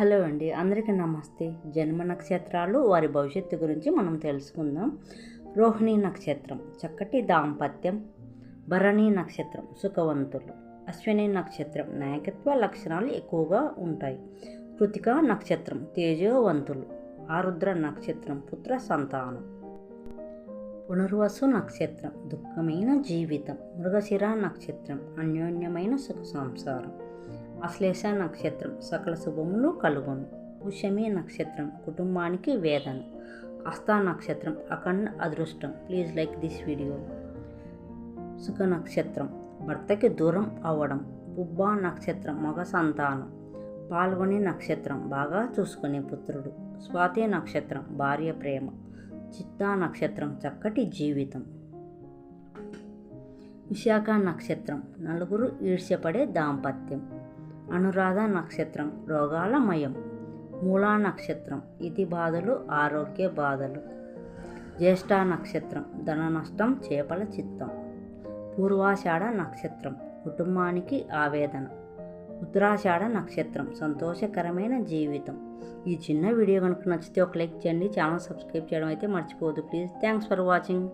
Hello అండి. అందరికీ నమస్తే. జన్మ నక్షత్రాలు వారి భవిష్యత్తు గురించి మనం తెలుసుకుందాం. రోహిణి నక్షత్రం చక్కటి దాంపత్యం. భరణి నక్షత్రం సుఖవంతులు. అశ్విని నక్షత్రం నాయకత్వ లక్షణాలు ఎక్కువగా ఉంటాయి. కృతిక నక్షత్రం తేజోవంతులు. ఆరుద్ర నక్షత్రం పుత్ర సంతానం. పునర్వసు నక్షత్రం దుఃఖమైన జీవితం. మృగశిర నక్షత్రం అన్యోన్యమైన సుఖ సంసారం. అశ్లేష నక్షత్రం సకల శుభములు కలుగును. పుష్యమి నక్షత్రం కుటుంబానికి వేదన. అస్థా నక్షత్రం అఖండ అదృష్టం. Please like this video. సుఖ నక్షత్రం భర్తకి దూరం అవ్వడం. పుబ్బా నక్షత్రం మగ సంతానం. పాల్గొని నక్షత్రం బాగా చూసుకునే పుత్రుడు. స్వాతి నక్షత్రం భార్య ప్రేమ. చిత్తా నక్షత్రం చక్కటి జీవితం. విశాఖ నక్షత్రం నలుగురు ఈర్ష్యపడే దాంపత్యం. అనురాధ నక్షత్రం రోగాల మయం మూలా నక్షత్రం ఇది బాధలు ఆరోగ్య బాధలు. జ్యేష్ఠ నక్షత్రం ధన నష్టం చేపల చిత్తం. పూర్వాషాఢ నక్షత్రం కుటుంబానికి ఆవేదన. ఉత్తరాషాఢ నక్షత్రం సంతోషకరమైన జీవితం. ఈ చిన్న వీడియో కనుక నచ్చితే ఒక లైక్ చేయండి. ఛానల్ సబ్స్క్రైబ్ చేయడం అయితే మర్చిపోవద్దు. Please thanks for watching.